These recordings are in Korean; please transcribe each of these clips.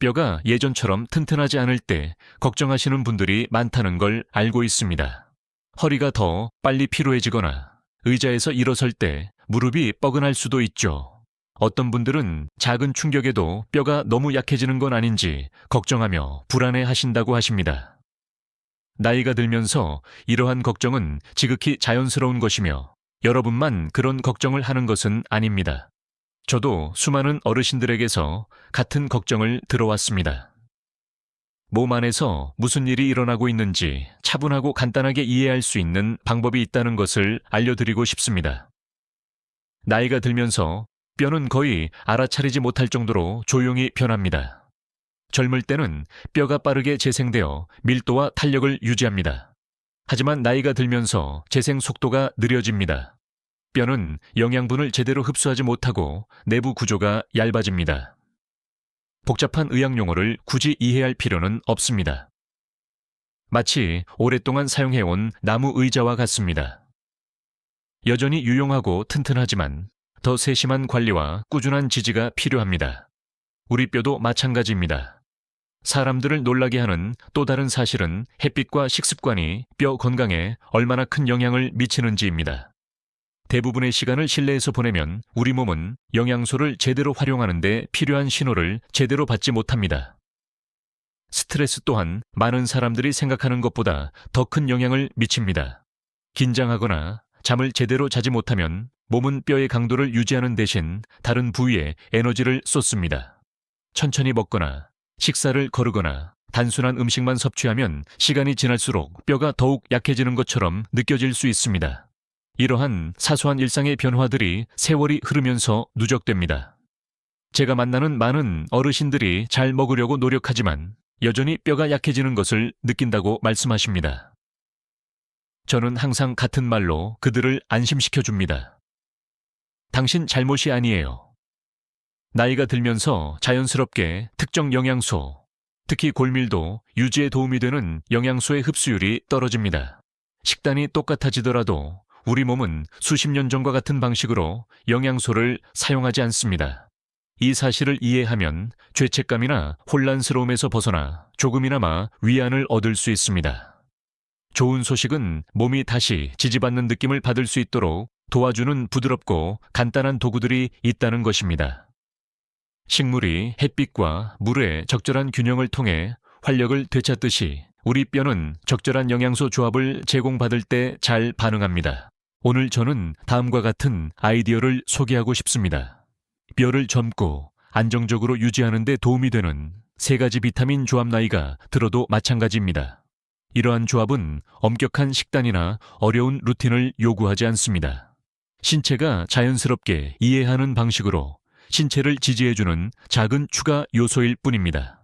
뼈가 예전처럼 튼튼하지 않을 때 걱정하시는 분들이 많다는 걸 알고 있습니다. 허리가 더 빨리 피로해지거나 의자에서 일어설 때 무릎이 뻐근할 수도 있죠. 어떤 분들은 작은 충격에도 뼈가 너무 약해지는 건 아닌지 걱정하며 불안해 하신다고 하십니다. 나이가 들면서 이러한 걱정은 지극히 자연스러운 것이며 여러분만 그런 걱정을 하는 것은 아닙니다. 저도 수많은 어르신들에게서 같은 걱정을 들어왔습니다. 몸 안에서 무슨 일이 일어나고 있는지 차분하고 간단하게 이해할 수 있는 방법이 있다는 것을 알려드리고 싶습니다. 나이가 들면서 뼈는 거의 알아차리지 못할 정도로 조용히 변합니다. 젊을 때는 뼈가 빠르게 재생되어 밀도와 탄력을 유지합니다. 하지만 나이가 들면서 재생 속도가 느려집니다. 뼈는 영양분을 제대로 흡수하지 못하고 내부 구조가 얇아집니다. 복잡한 의학 용어를 굳이 이해할 필요는 없습니다. 마치 오랫동안 사용해온 나무 의자와 같습니다. 여전히 유용하고 튼튼하지만 더 세심한 관리와 꾸준한 지지가 필요합니다. 우리 뼈도 마찬가지입니다. 사람들을 놀라게 하는 또 다른 사실은 햇빛과 식습관이 뼈 건강에 얼마나 큰 영향을 미치는지입니다. 대부분의 시간을 실내에서 보내면 우리 몸은 영양소를 제대로 활용하는데 필요한 신호를 제대로 받지 못합니다. 스트레스 또한 많은 사람들이 생각하는 것보다 더 큰 영향을 미칩니다. 긴장하거나 잠을 제대로 자지 못하면 몸은 뼈의 강도를 유지하는 대신 다른 부위에 에너지를 쏟습니다. 천천히 먹거나 식사를 거르거나 단순한 음식만 섭취하면 시간이 지날수록 뼈가 더욱 약해지는 것처럼 느껴질 수 있습니다. 이러한 사소한 일상의 변화들이 세월이 흐르면서 누적됩니다. 제가 만나는 많은 어르신들이 잘 먹으려고 노력하지만 여전히 뼈가 약해지는 것을 느낀다고 말씀하십니다. 저는 항상 같은 말로 그들을 안심시켜 줍니다. 당신 잘못이 아니에요. 나이가 들면서 자연스럽게 특정 영양소, 특히 골밀도 유지에 도움이 되는 영양소의 흡수율이 떨어집니다. 식단이 똑같아지더라도 우리 몸은 수십 년 전과 같은 방식으로 영양소를 사용하지 않습니다. 이 사실을 이해하면 죄책감이나 혼란스러움에서 벗어나 조금이나마 위안을 얻을 수 있습니다. 좋은 소식은 몸이 다시 지지받는 느낌을 받을 수 있도록 도와주는 부드럽고 간단한 도구들이 있다는 것입니다. 식물이 햇빛과 물의 적절한 균형을 통해 활력을 되찾듯이 우리 뼈는 적절한 영양소 조합을 제공받을 때 잘 반응합니다. 오늘 저는 다음과 같은 아이디어를 소개하고 싶습니다. 뼈를 젊고 안정적으로 유지하는 데 도움이 되는 세 가지 비타민 조합 나이가 들어도 마찬가지입니다. 이러한 조합은 엄격한 식단이나 어려운 루틴을 요구하지 않습니다. 신체가 자연스럽게 이해하는 방식으로 신체를 지지해주는 작은 추가 요소일 뿐입니다.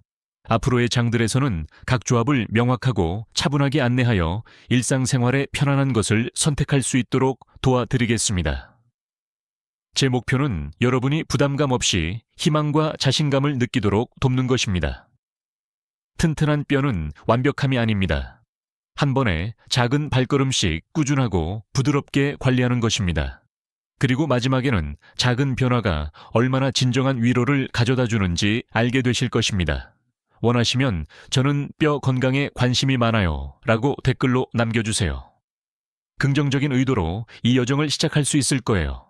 앞으로의 장들에서는 각 조합을 명확하고 차분하게 안내하여 일상생활에 편안한 것을 선택할 수 있도록 도와드리겠습니다. 제 목표는 여러분이 부담감 없이 희망과 자신감을 느끼도록 돕는 것입니다. 튼튼한 뼈는 완벽함이 아닙니다. 한 번에 작은 발걸음씩 꾸준하고 부드럽게 관리하는 것입니다. 그리고 마지막에는 작은 변화가 얼마나 진정한 위로를 가져다 주는지 알게 되실 것입니다. 원하시면 저는 뼈 건강에 관심이 많아요. 라고 댓글로 남겨주세요. 긍정적인 의도로 이 여정을 시작할 수 있을 거예요.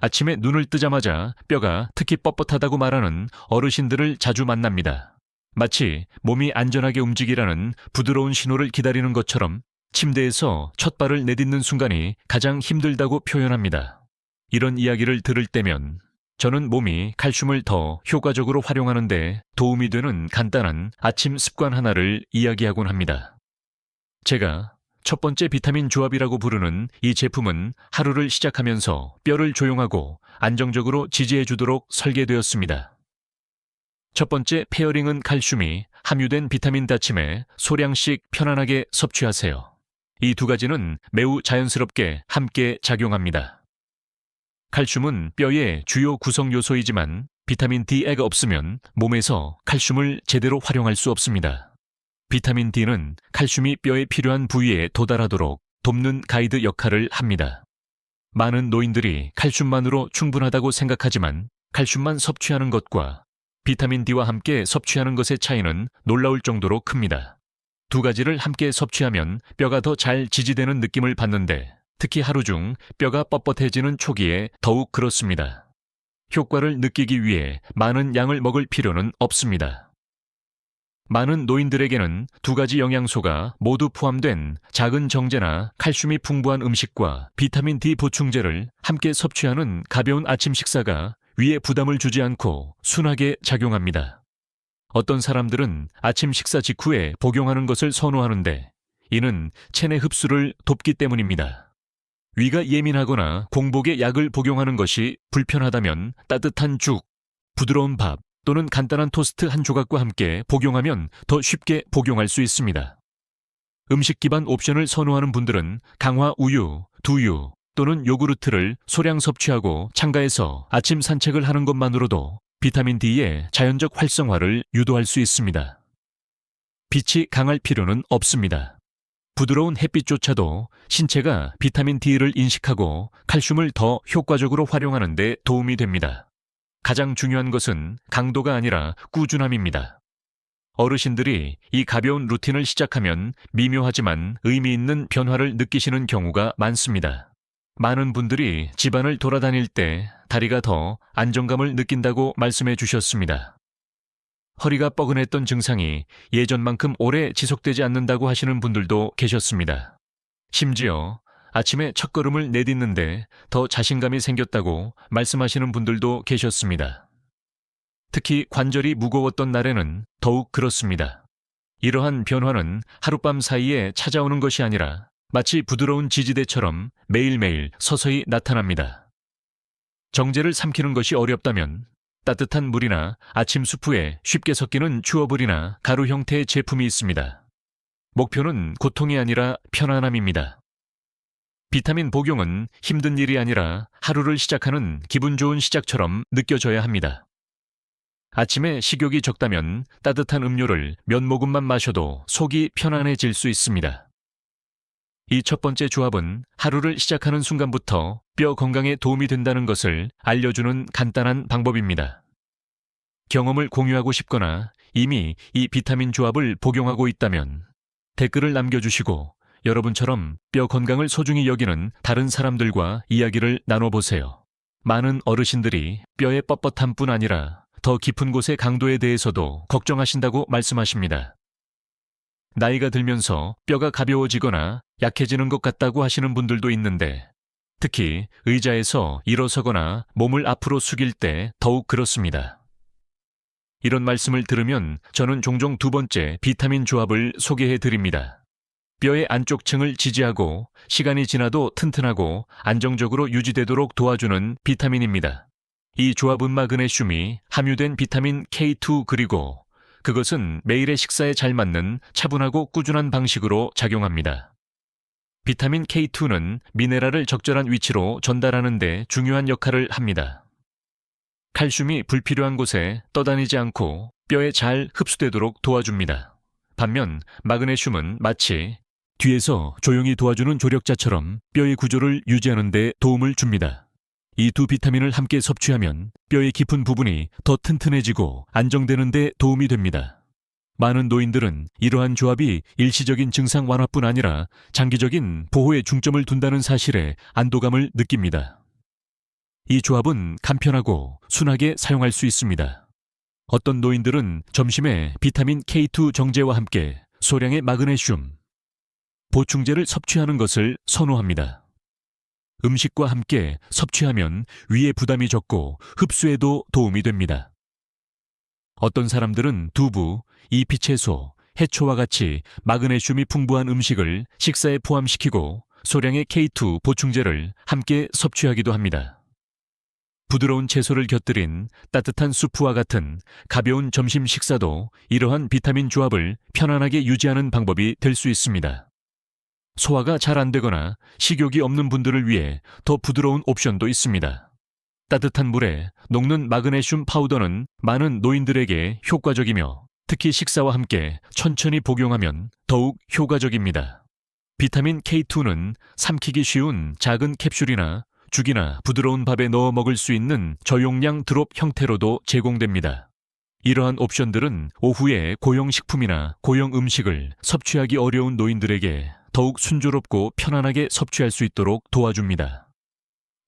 아침에 눈을 뜨자마자 뼈가 특히 뻣뻣하다고 말하는 어르신들을 자주 만납니다. 마치 몸이 안전하게 움직이라는 부드러운 신호를 기다리는 것처럼 침대에서 첫 발을 내딛는 순간이 가장 힘들다고 표현합니다. 이런 이야기를 들을 때면 저는 몸이 칼슘을 더 효과적으로 활용하는데 도움이 되는 간단한 아침 습관 하나를 이야기하곤 합니다. 제가 첫 번째 비타민 조합이라고 부르는 이 제품은 하루를 시작하면서 뼈를 조용하고 안정적으로 지지해 주도록 설계되었습니다. 첫 번째 페어링은 칼슘이 함유된 비타민 다침에 소량씩 편안하게 섭취하세요. 이 두 가지는 매우 자연스럽게 함께 작용합니다. 칼슘은 뼈의 주요 구성 요소이지만 비타민 D가 없으면 몸에서 칼슘을 제대로 활용할 수 없습니다. 비타민 D는 칼슘이 뼈에 필요한 부위에 도달하도록 돕는 가이드 역할을 합니다. 많은 노인들이 칼슘만으로 충분하다고 생각하지만 칼슘만 섭취하는 것과 비타민 D와 함께 섭취하는 것의 차이는 놀라울 정도로 큽니다. 두 가지를 함께 섭취하면 뼈가 더 잘 지지되는 느낌을 받는데 특히 하루 중 뼈가 뻣뻣해지는 초기에 더욱 그렇습니다. 효과를 느끼기 위해 많은 양을 먹을 필요는 없습니다. 많은 노인들에게는 두 가지 영양소가 모두 포함된 작은 정제나 칼슘이 풍부한 음식과 비타민 D 보충제를 함께 섭취하는 가벼운 아침 식사가 위에 부담을 주지 않고 순하게 작용합니다. 어떤 사람들은 아침 식사 직후에 복용하는 것을 선호하는데 이는 체내 흡수를 돕기 때문입니다. 위가 예민하거나 공복에 약을 복용하는 것이 불편하다면 따뜻한 죽, 부드러운 밥 또는 간단한 토스트 한 조각과 함께 복용하면 더 쉽게 복용할 수 있습니다. 음식 기반 옵션을 선호하는 분들은 강화 우유, 두유 또는 요구르트를 소량 섭취하고 창가에서 아침 산책을 하는 것만으로도 비타민 D의 자연적 활성화를 유도할 수 있습니다. 빛이 강할 필요는 없습니다. 부드러운 햇빛조차도 신체가 비타민 D를 인식하고 칼슘을 더 효과적으로 활용하는 데 도움이 됩니다. 가장 중요한 것은 강도가 아니라 꾸준함입니다. 어르신들이 이 가벼운 루틴을 시작하면 미묘하지만 의미 있는 변화를 느끼시는 경우가 많습니다. 많은 분들이 집안을 돌아다닐 때 다리가 더 안정감을 느낀다고 말씀해 주셨습니다. 허리가 뻐근했던 증상이 예전만큼 오래 지속되지 않는다고 하시는 분들도 계셨습니다. 심지어 아침에 첫걸음을 내딛는데 더 자신감이 생겼다고 말씀하시는 분들도 계셨습니다. 특히 관절이 무거웠던 날에는 더욱 그렇습니다. 이러한 변화는 하룻밤 사이에 찾아오는 것이 아니라 마치 부드러운 지지대처럼 매일매일 서서히 나타납니다. 정제를 삼키는 것이 어렵다면 따뜻한 물이나 아침 수프에 쉽게 섞이는 추어불이나 가루 형태의 제품이 있습니다. 목표는 고통이 아니라 편안함입니다. 비타민 복용은 힘든 일이 아니라 하루를 시작하는 기분 좋은 시작처럼 느껴져야 합니다. 아침에 식욕이 적다면 따뜻한 음료를 몇 모금만 마셔도 속이 편안해질 수 있습니다. 이 첫 번째 조합은 하루를 시작하는 순간부터 뼈 건강에 도움이 된다는 것을 알려주는 간단한 방법입니다. 경험을 공유하고 싶거나 이미 이 비타민 조합을 복용하고 있다면 댓글을 남겨주시고 여러분처럼 뼈 건강을 소중히 여기는 다른 사람들과 이야기를 나눠보세요. 많은 어르신들이 뼈의 뻣뻣함 뿐 아니라 더 깊은 곳의 강도에 대해서도 걱정하신다고 말씀하십니다. 나이가 들면서 뼈가 가벼워지거나 약해지는 것 같다고 하시는 분들도 있는데 특히 의자에서 일어서거나 몸을 앞으로 숙일 때 더욱 그렇습니다. 이런 말씀을 들으면 저는 종종 두 번째 비타민 조합을 소개해 드립니다. 뼈의 안쪽 층을 지지하고 시간이 지나도 튼튼하고 안정적으로 유지되도록 도와주는 비타민입니다. 이 조합은 마그네슘이 함유된 비타민 K2 그리고 그것은 매일의 식사에 잘 맞는 차분하고 꾸준한 방식으로 작용합니다. 비타민 K2는 미네랄을 적절한 위치로 전달하는 데 중요한 역할을 합니다. 칼슘이 불필요한 곳에 떠다니지 않고 뼈에 잘 흡수되도록 도와줍니다. 반면 마그네슘은 마치 뒤에서 조용히 도와주는 조력자처럼 뼈의 구조를 유지하는 데 도움을 줍니다. 이 두 비타민을 함께 섭취하면 뼈의 깊은 부분이 더 튼튼해지고 안정되는 데 도움이 됩니다. 많은 노인들은 이러한 조합이 일시적인 증상 완화뿐 아니라 장기적인 보호에 중점을 둔다는 사실에 안도감을 느낍니다. 이 조합은 간편하고 순하게 사용할 수 있습니다. 어떤 노인들은 점심에 비타민 K2 정제와 함께 소량의 마그네슘, 보충제를 섭취하는 것을 선호합니다. 음식과 함께 섭취하면 위에 부담이 적고 흡수에도 도움이 됩니다. 어떤 사람들은 두부, 이피채소, 해초와 같이 마그네슘이 풍부한 음식을 식사에 포함시키고 소량의 K2 보충제를 함께 섭취하기도 합니다. 부드러운 채소를 곁들인 따뜻한 수프와 같은 가벼운 점심 식사도 이러한 비타민 조합을 편안하게 유지하는 방법이 될 수 있습니다. 소화가 잘 안 되거나 식욕이 없는 분들을 위해 더 부드러운 옵션도 있습니다. 따뜻한 물에 녹는 마그네슘 파우더는 많은 노인들에게 효과적이며 특히 식사와 함께 천천히 복용하면 더욱 효과적입니다. 비타민 K2는 삼키기 쉬운 작은 캡슐이나 죽이나 부드러운 밥에 넣어 먹을 수 있는 저용량 드롭 형태로도 제공됩니다. 이러한 옵션들은 오후에 고용 식품이나 고용 음식을 섭취하기 어려운 노인들에게 더욱 순조롭고 편안하게 섭취할 수 있도록 도와줍니다.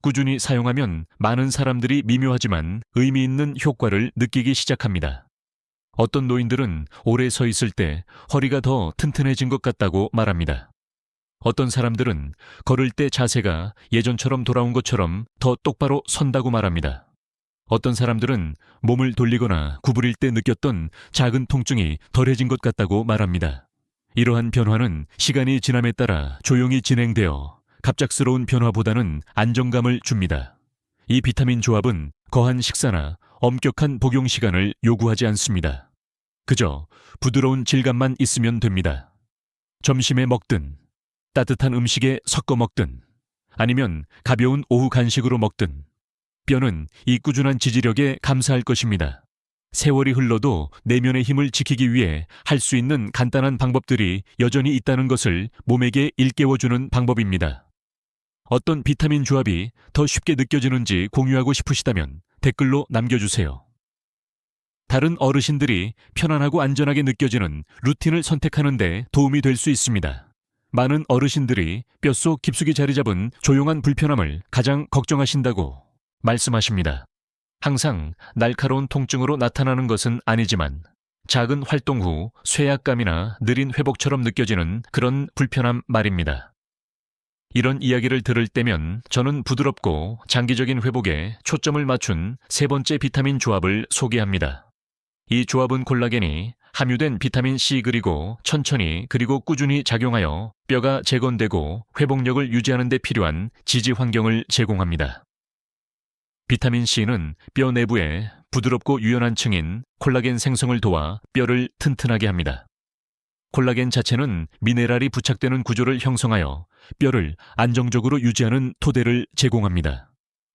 꾸준히 사용하면 많은 사람들이 미묘하지만 의미 있는 효과를 느끼기 시작합니다. 어떤 노인들은 오래 서 있을 때 허리가 더 튼튼해진 것 같다고 말합니다. 어떤 사람들은 걸을 때 자세가 예전처럼 돌아온 것처럼 더 똑바로 선다고 말합니다. 어떤 사람들은 몸을 돌리거나 구부릴 때 느꼈던 작은 통증이 덜해진 것 같다고 말합니다. 이러한 변화는 시간이 지남에 따라 조용히 진행되어 갑작스러운 변화보다는 안정감을 줍니다. 이 비타민 조합은 거한 식사나 엄격한 복용 시간을 요구하지 않습니다. 그저 부드러운 질감만 있으면 됩니다. 점심에 먹든 따뜻한 음식에 섞어 먹든 아니면 가벼운 오후 간식으로 먹든 뼈는 이 꾸준한 지지력에 감사할 것입니다. 세월이 흘러도 내면의 힘을 지키기 위해 할 수 있는 간단한 방법들이 여전히 있다는 것을 몸에게 일깨워주는 방법입니다. 어떤 비타민 조합이 더 쉽게 느껴지는지 공유하고 싶으시다면 댓글로 남겨주세요. 다른 어르신들이 편안하고 안전하게 느껴지는 루틴을 선택하는데 도움이 될 수 있습니다. 많은 어르신들이 뼛속 깊숙이 자리 잡은 조용한 불편함을 가장 걱정하신다고 말씀하십니다. 항상 날카로운 통증으로 나타나는 것은 아니지만 작은 활동 후 쇠약감이나 느린 회복처럼 느껴지는 그런 불편함 말입니다. 이런 이야기를 들을 때면 저는 부드럽고 장기적인 회복에 초점을 맞춘 세 번째 비타민 조합을 소개합니다. 이 조합은 콜라겐이 함유된 비타민 C 그리고 천천히 그리고 꾸준히 작용하여 뼈가 재건되고 회복력을 유지하는 데 필요한 지지 환경을 제공합니다. 비타민 C는 뼈 내부에 부드럽고 유연한 층인 콜라겐 생성을 도와 뼈를 튼튼하게 합니다. 콜라겐 자체는 미네랄이 부착되는 구조를 형성하여 뼈를 안정적으로 유지하는 토대를 제공합니다.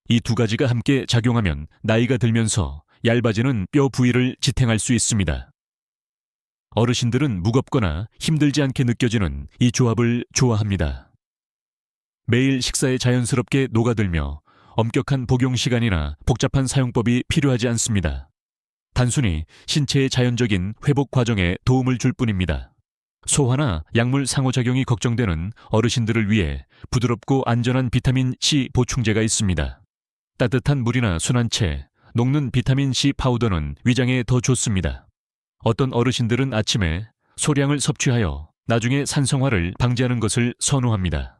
이 두 가지가 함께 작용하면 나이가 들면서 얇아지는 뼈 부위를 지탱할 수 있습니다. 어르신들은 무겁거나 힘들지 않게 느껴지는 이 조합을 좋아합니다. 매일 식사에 자연스럽게 녹아들며 엄격한 복용 시간이나 복잡한 사용법이 필요하지 않습니다. 단순히 신체의 자연적인 회복 과정에 도움을 줄 뿐입니다. 소화나 약물 상호작용이 걱정되는 어르신들을 위해 부드럽고 안전한 비타민 C 보충제가 있습니다. 따뜻한 물이나 순한채, 녹는 비타민 C 파우더는 위장에 더 좋습니다. 어떤 어르신들은 아침에 소량을 섭취하여 나중에 산성화를 방지하는 것을 선호합니다.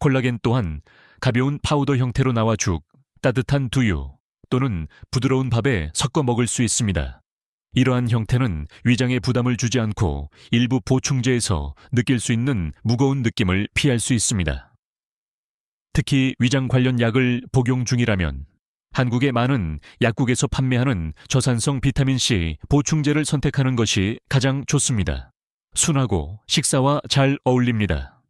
콜라겐 또한 가벼운 파우더 형태로 나와 죽, 따뜻한 두유 또는 부드러운 밥에 섞어 먹을 수 있습니다. 이러한 형태는 위장에 부담을 주지 않고 일부 보충제에서 느낄 수 있는 무거운 느낌을 피할 수 있습니다. 특히 위장 관련 약을 복용 중이라면 한국의 많은 약국에서 판매하는 저산성 비타민C 보충제를 선택하는 것이 가장 좋습니다. 순하고 식사와 잘 어울립니다.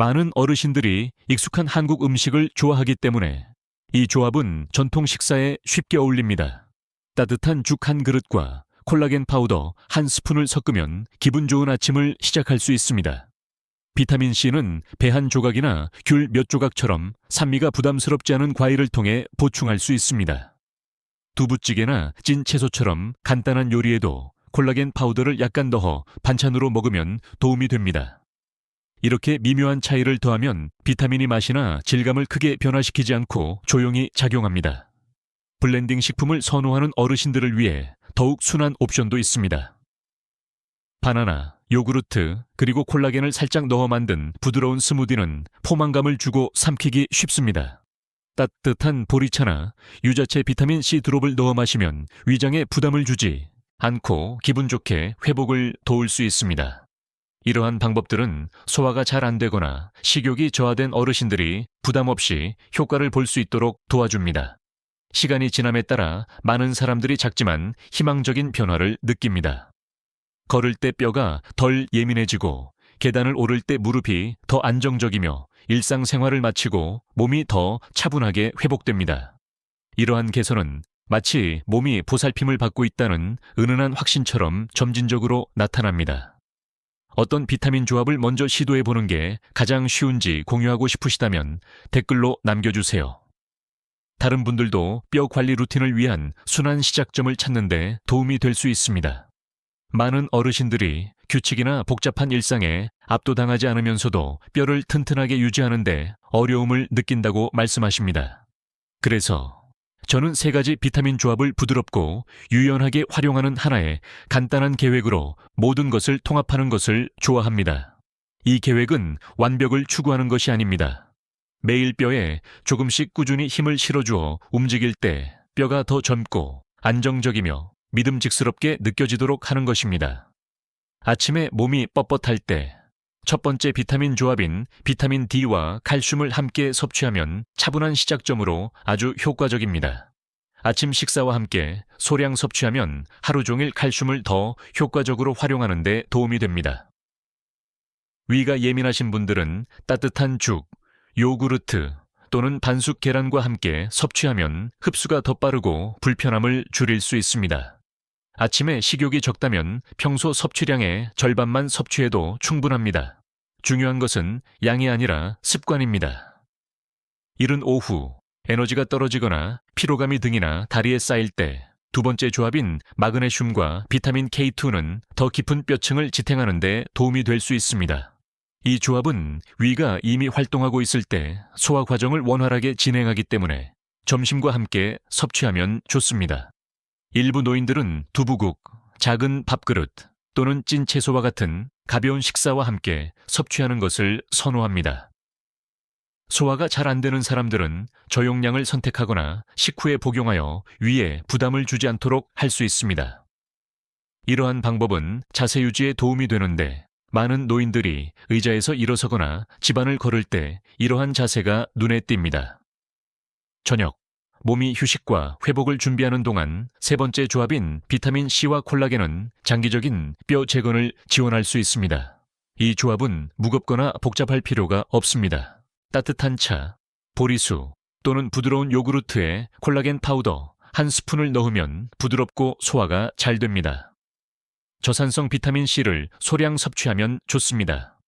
많은 어르신들이 익숙한 한국 음식을 좋아하기 때문에 이 조합은 전통 식사에 쉽게 어울립니다. 따뜻한 죽 한 그릇과 콜라겐 파우더 한 스푼을 섞으면 기분 좋은 아침을 시작할 수 있습니다. 비타민 C는 배 한 조각이나 귤 몇 조각처럼 산미가 부담스럽지 않은 과일을 통해 보충할 수 있습니다. 두부찌개나 찐 채소처럼 간단한 요리에도 콜라겐 파우더를 약간 넣어 반찬으로 먹으면 도움이 됩니다. 이렇게 미묘한 차이를 더하면 비타민이 맛이나 질감을 크게 변화시키지 않고 조용히 작용합니다. 블렌딩 식품을 선호하는 어르신들을 위해 더욱 순한 옵션도 있습니다. 바나나, 요구르트, 그리고 콜라겐을 살짝 넣어 만든 부드러운 스무디는 포만감을 주고 삼키기 쉽습니다. 따뜻한 보리차나 유자채 비타민 C 드롭을 넣어 마시면 위장에 부담을 주지 않고 기분 좋게 회복을 도울 수 있습니다. 이러한 방법들은 소화가 잘 안 되거나 식욕이 저하된 어르신들이 부담 없이 효과를 볼 수 있도록 도와줍니다. 시간이 지남에 따라 많은 사람들이 작지만 희망적인 변화를 느낍니다. 걸을 때 뼈가 덜 예민해지고 계단을 오를 때 무릎이 더 안정적이며 일상생활을 마치고 몸이 더 차분하게 회복됩니다. 이러한 개선은 마치 몸이 보살핌을 받고 있다는 은은한 확신처럼 점진적으로 나타납니다. 어떤 비타민 조합을 먼저 시도해 보는 게 가장 쉬운지 공유하고 싶으시다면 댓글로 남겨주세요. 다른 분들도 뼈 관리 루틴을 위한 순환 시작점을 찾는데 도움이 될 수 있습니다. 많은 어르신들이 규칙이나 복잡한 일상에 압도당하지 않으면서도 뼈를 튼튼하게 유지하는데 어려움을 느낀다고 말씀하십니다. 그래서 저는 세 가지 비타민 조합을 부드럽고 유연하게 활용하는 하나의 간단한 계획으로 모든 것을 통합하는 것을 좋아합니다. 이 계획은 완벽을 추구하는 것이 아닙니다. 매일 뼈에 조금씩 꾸준히 힘을 실어주어 움직일 때 뼈가 더 젊고 안정적이며 믿음직스럽게 느껴지도록 하는 것입니다. 아침에 몸이 뻣뻣할 때 첫 번째 비타민 조합인 비타민 D와 칼슘을 함께 섭취하면 차분한 시작점으로 아주 효과적입니다. 아침 식사와 함께 소량 섭취하면 하루 종일 칼슘을 더 효과적으로 활용하는 데 도움이 됩니다. 위가 예민하신 분들은 따뜻한 죽, 요구르트 또는 반숙 계란과 함께 섭취하면 흡수가 더 빠르고 불편함을 줄일 수 있습니다. 아침에 식욕이 적다면 평소 섭취량의 절반만 섭취해도 충분합니다. 중요한 것은 양이 아니라 습관입니다. 이른 오후 에너지가 떨어지거나 피로감이 등이나 다리에 쌓일 때 두 번째 조합인 마그네슘과 비타민 K2는 더 깊은 뼈층을 지탱하는 데 도움이 될 수 있습니다. 이 조합은 위가 이미 활동하고 있을 때 소화 과정을 원활하게 진행하기 때문에 점심과 함께 섭취하면 좋습니다. 일부 노인들은 두부국, 작은 밥그릇 또는 찐 채소와 같은 가벼운 식사와 함께 섭취하는 것을 선호합니다. 소화가 잘 안 되는 사람들은 저용량을 선택하거나 식후에 복용하여 위에 부담을 주지 않도록 할 수 있습니다. 이러한 방법은 자세 유지에 도움이 되는데 많은 노인들이 의자에서 일어서거나 집안을 걸을 때 이러한 자세가 눈에 띕니다. 저녁, 몸이 휴식과 회복을 준비하는 동안 세 번째 조합인 비타민 C와 콜라겐은 장기적인 뼈 재건을 지원할 수 있습니다. 이 조합은 무겁거나 복잡할 필요가 없습니다. 따뜻한 차, 보리수 또는 부드러운 요구르트에 콜라겐 파우더 한 스푼을 넣으면 부드럽고 소화가 잘 됩니다. 저산성 비타민 C를 소량 섭취하면 좋습니다.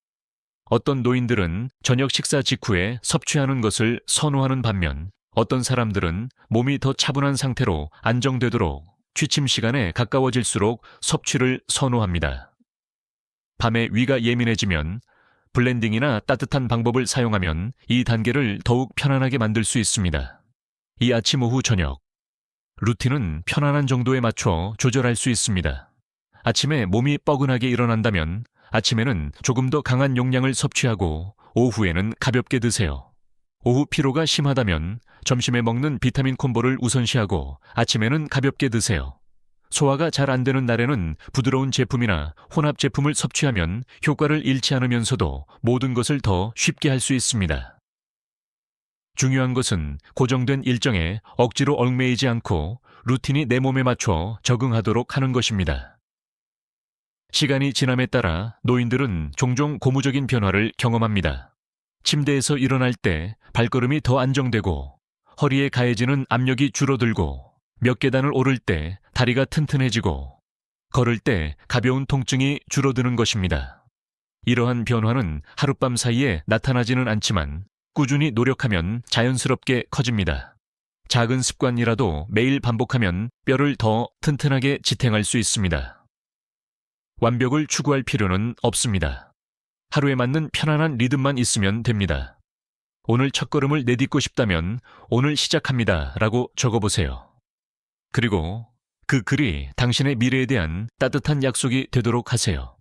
어떤 노인들은 저녁 식사 직후에 섭취하는 것을 선호하는 반면 어떤 사람들은 몸이 더 차분한 상태로 안정되도록 취침 시간에 가까워질수록 섭취를 선호합니다. 밤에 위가 예민해지면 블렌딩이나 따뜻한 방법을 사용하면 이 단계를 더욱 편안하게 만들 수 있습니다. 이 아침, 오후, 저녁 루틴은 편안한 정도에 맞춰 조절할 수 있습니다. 아침에 몸이 뻐근하게 일어난다면 아침에는 조금 더 강한 용량을 섭취하고 오후에는 가볍게 드세요. 오후 피로가 심하다면 점심에 먹는 비타민 콤보를 우선시하고 아침에는 가볍게 드세요. 소화가 잘 안 되는 날에는 부드러운 제품이나 혼합 제품을 섭취하면 효과를 잃지 않으면서도 모든 것을 더 쉽게 할 수 있습니다. 중요한 것은 고정된 일정에 억지로 얽매이지 않고 루틴이 내 몸에 맞춰 적응하도록 하는 것입니다. 시간이 지남에 따라 노인들은 종종 고무적인 변화를 경험합니다. 침대에서 일어날 때 발걸음이 더 안정되고 허리에 가해지는 압력이 줄어들고 몇 계단을 오를 때 다리가 튼튼해지고 걸을 때 가벼운 통증이 줄어드는 것입니다. 이러한 변화는 하룻밤 사이에 나타나지는 않지만 꾸준히 노력하면 자연스럽게 커집니다. 작은 습관이라도 매일 반복하면 뼈를 더 튼튼하게 지탱할 수 있습니다. 완벽을 추구할 필요는 없습니다. 하루에 맞는 편안한 리듬만 있으면 됩니다. 오늘 첫 걸음을 내딛고 싶다면 오늘 시작합니다 라고 적어보세요. 그리고 그 글이 당신의 미래에 대한 따뜻한 약속이 되도록 하세요.